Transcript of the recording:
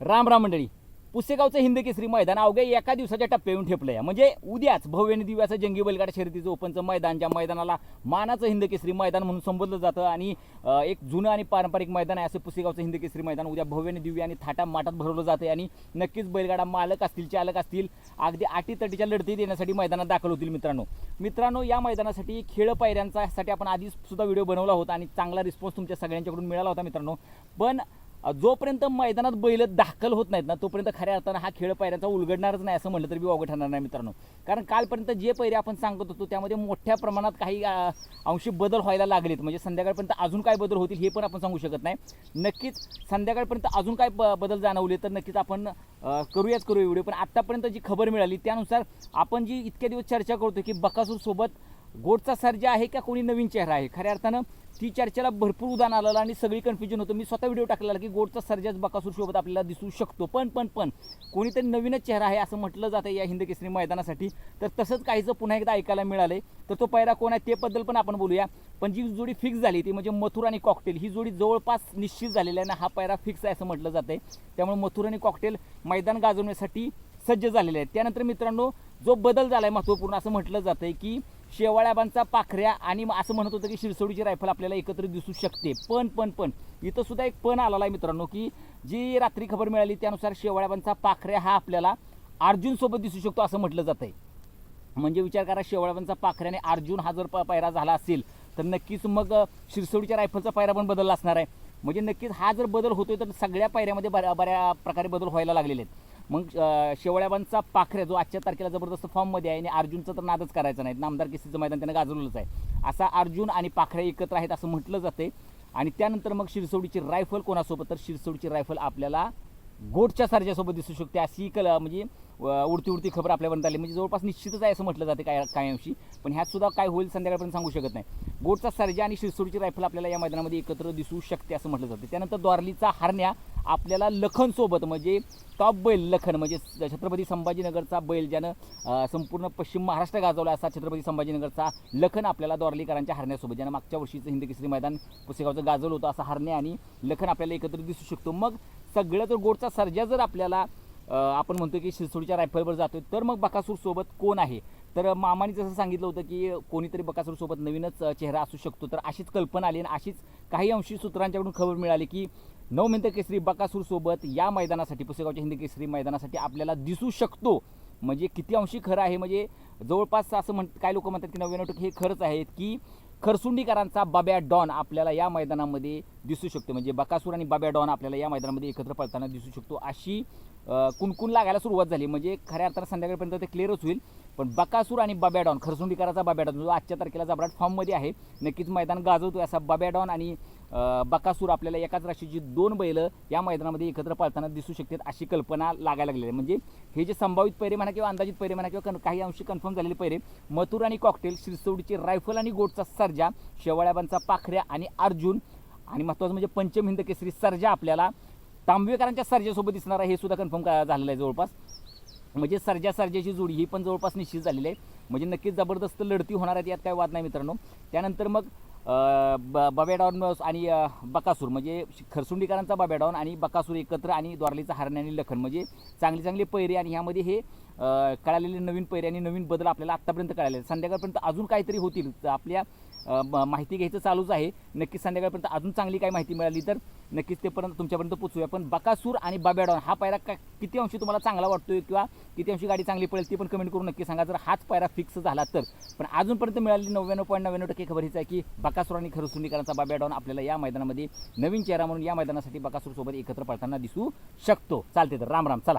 राम राम मंडळी. पुसेगावचं हिंद केसरी मैदान अवघ्या एका दिवसाच्या टप्प्यावरून ठेपलं आहे म्हणजे उद्याच भव्य आणि दिव्याचं जंगी बैलगाडा शर्यतीचं ओपनचं मैदान ज्या मैदानाला मानाचं हिंद केसरी मैदान म्हणून संबोधलं जातं आणि एक जुनं आणि पारंपरिक मैदान आहे असं पुसेगावचं हिंद केसरी मैदान उद्या भव्य आणि दिव्य आणि थाटा माटात भरवलं जातं आणि नक्कीच बैलगाडा मालक असतील चालक असतील अगदी आटीतटीच्या लढतीत येण्यासाठी मैदानात दाखल होतील मित्रांनो. मित्रांनो या मैदानासाठी खेळ पायऱ्यांचा साठी आपण आधीच सुद्धा व्हिडिओ बनवला होता आणि चांगला रिस्पॉन्स तुमच्या सगळ्यांच्याकडून मिळाला होता मित्रांनो. पण जोपर्यंत मैदानात बैल दाखल होत नाहीत ना तोपर्यंत खऱ्या अर्थानं हा खेळ पैऱ्यांचा उलगडणारच नाही असं म्हटलं तरी बी वावगं ठरणार नाही मित्रांनो. कारण कालपर्यंत जे पैरे आपण सांगत होतो त्यामध्ये मोठ्या प्रमाणात काही अंशी बदल व्हायला लागलेत. म्हणजे संध्याकाळपर्यंत अजून काय बदल होतील हे पण आपण सांगू शकत नाही. नक्कीच संध्याकाळपर्यंत अजून काय ब- बदल जाणवले तर नक्कीच आपण करूयाच करूया व्हिडिओ. पण आत्तापर्यंत जी खबर मिळाली त्यानुसार आपण जी इतक्या दिवस चर्चा करतो की बकासूरसोबत गोडचा सर्जा आहे का कोणी नवीन चेहरा आहे? खऱ्या अर्थानं ती चर्चेला भरपूर उदाहरण आलेलं आणि सगळी कन्फ्युजन होतं. मी स्वतः व्हिडिओ टाकलेला की गोडचा सर्जाच बकासूर सोबत आपल्याला दिसू शकतो. पण पण पण कोणीतरी नवीनच चेहरा आहे असं म्हटलं जातं या हिंद केसरी मैदानासाठी. तर तसंच काहीचं पुन्हा एकदा ऐकायला मिळालं. तर तो पायरा कोण आहे तेबद्दल पण आपण बोलूया. पण जी जोडी फिक्स झाली ती म्हणजे मथुर आणि कॉकटेल ही जोडी जवळपास निश्चित झालेली आहे आणि हा पायरा फिक्स आहे असं म्हटलं जातंय. त्यामुळे मथुर आणि कॉकटेल मैदान गाजवण्यासाठी सज्ज झालेले आहेत. त्यानंतर मित्रांनो जो बदल झाला आहे महत्त्वपूर्ण असं म्हटलं जातं आहे की शेवाळ्याबांचा पाखऱ्या आणि असं म्हणत होतं की शिरसोडीची रायफल आपल्याला एकत्र दिसू शकते. पण पण पण इथं सुद्धा एक पण आलेला आहे मित्रांनो की जी रात्री खबर मिळाली त्यानुसार शेवाळ्याबांचा पाखऱ्या हा आपल्याला अर्जुनसोबत दिसू शकतो असं म्हटलं जातंय. म्हणजे विचार करा शेवाळ्याबांचा पाखऱ्याने अर्जुन हा जर प- पायरा झाला असेल तर नक्कीच मग शिरसोडीच्या रायफलचा पायरा पण बदलला असणार आहे. म्हणजे नक्कीच हा जर बदल होतोय तर सगळ्या पायऱ्यामध्ये बऱ्या बऱ्या प्रकारे बदल व्हायला लागलेले आहेत. मग शेवळ्याबांचा पाखऱ्या जो आजच्या तारखेला जबरदस्त फॉर्ममध्ये आहे आणि अर्जुनचं तर नादच करायचं नाही. नामदार केसीचं मैदान त्यानं गाजवलेलंच आहे. असा अर्जुन आणि पाखऱ्या एकत्र आहेत असं म्हटलं जाते. आणि त्यानंतर मग शिरसोडीची रायफल कोणासोबत? तर शिरसोडीची रायफल आपल्याला गोटच्या सारख्यासोबत दिसू शकते. अशी कला म्हणजे उडती उडती खबर आपल्यापर्यंत आली. म्हणजे जवळपास निश्चितच आहे असं म्हटलं जाते काय काय अंशी पण ह्यात सुद्धा काय होईल संध्याकाळपर्यंत सांगू शकत नाही. गोटचा सर्जा आणि शिरसोडीची रायफल आपल्याला या मैदानामध्ये एकत्र दिसू शकते असं म्हटलं जाते. त्यानंतर द्वारलीचा हरण्या. आपल्याला लखनसोबत म्हणजे टॉप बैल लखन म्हणजे छत्रपती संभाजीनगरचा बैल ज्यानं संपूर्ण पश्चिम महाराष्ट्र गाजवला असा छत्रपती संभाजीनगरचा लखन आपल्याला द्वारलीकरांच्या हरण्यासोबत ज्यानं मागच्या वर्षीचं हिंद केसरी मैदान पुसेगावचं गाजवलं होतं असा हरण्या आणि लखन आपल्याला एकत्र दिसू शकतो. मग सगळं जर गोडचा सर्जा जर आपल्याला आपण म्हणतो की शिरसोडीच्या रायफलवर जातोय. तर मग बकासूर सोबत कोण आहे? तर मामाने जसं सांगितलं होतं की कोणीतरी बकासूर सोबत नवीनच चेहरा असू शकतो. तर अशीच कल्पना आली आणि अशीच काही अंशी सूत्रांच्याकडून खबर मिळाली की नऊ मिनिटं केसरी बकासूर सोबत या मैदानासाठी पुसेगावच्या हिंदी केसरी मैदानासाठी आपल्याला दिसू शकतो. म्हणजे किती अंशी खरं आहे? म्हणजे जवळपास असं म्हण काय लोक म्हणतात की नव्याण्णव टक्के हे खरंच आहेत की खरसुंडीकरांचा बाब्या डॉन आपल्याला या मैदानामध्ये दिसू शकतो. म्हणजे बकासूर आणि बाब्या डॉन आपल्याला या मैदानामध्ये एकत्र पळताना दिसू शकतो. अशी कुणकुण लागायला सुरुवात झाली. म्हणजे खऱ्या अर्थानं संध्याकाळपर्यंत ते क्लिअरच होईल. पण बकासूर आणि बाब्या डॉन खरसुंडीकराचा बाब्या डॉन जो आजच्या तारखेला जबराट फॉर्ममध्ये आहे नक्कीच मैदान गाजवतो असा बाब्या डॉन आणि बकासूर आपल्याला एकाच राशीची दोन बैलं या मैदानामध्ये एकत्र पाळताना दिसू शकतात अशी कल्पना लागायला लागलेली आहे. म्हणजे हे जे संभावित पैरे म्हणा किंवा अंदाजित पैरे म्हणा किंवा कन- काही अंशी कन्फर्म झालेले पैरे मथुर आणि कॉकटेल शिरसोडीची रायफल आणि गोटचा सर्जा शेवाळ्याबांचा पाखऱ्या आणि अर्जुन आणि महत्त्वाचं म्हणजे पंचम हिंद केसरी सर्जा आपल्याला तांबवेकरांच्या सर्जासोबत दिसणार आहे हे सुद्धा कन्फर्म झालेलं आहे जवळपास. म्हणजे सर्जा सर्जाची जोडी ही पण जवळपास निश्चित झालेली आहे. म्हणजे नक्कीच जबरदस्त लढती होणार आहेत यात काय वाद नाही मित्रांनो. त्यानंतर मग अं, ब बब्याडॉन आणि बकासूर म्हणजे खरसुंडीकरांचा बब्याडॉन आणि बकासूर एकत्र आणि द्वारलीचा हरणे आणि लखन म्हणजे चांगली चांगली पैरे आणि ह्यामध्ये हे कळालेले नवीन पैरे आणि नवीन बदल आपल्याला आत्तापर्यंत कळाले आहेत. संध्याकाळपर्यंत अजून काहीतरी होतील. तर आपल्या माहिती घ्यायचं चालूच आहे. नक्कीच संध्याकाळपर्यंत अजून चांगली काय माहिती मिळाली तर नक्कीच तेपर्यंत तुमच्यापर्यंत पोचूया पण बकासूर आणि बाब्याडॉन हा पायरा का किती अंशी तुम्हाला चांगला वाटतोय किंवा किती अंशी गाडी चांगली पडेल ती पण कमेंट करून नक्की सांगा. जर हाच पायरा फिक्स झाला तर. पण अजूनपर्यंत मिळाली नव्याण्णव पॉईंट नव्याण्णव टक्के खबर हीच आहे की बकासूर आणि खरसुंडीकरांचा बाब्याडॉन आपल्याला या मैदानामध्ये नवीन चेहरा म्हणून या मैदानासाठी बकासूरसोबत एकत्र पडताना दिसू शकतो. चालते तर राम राम. चला.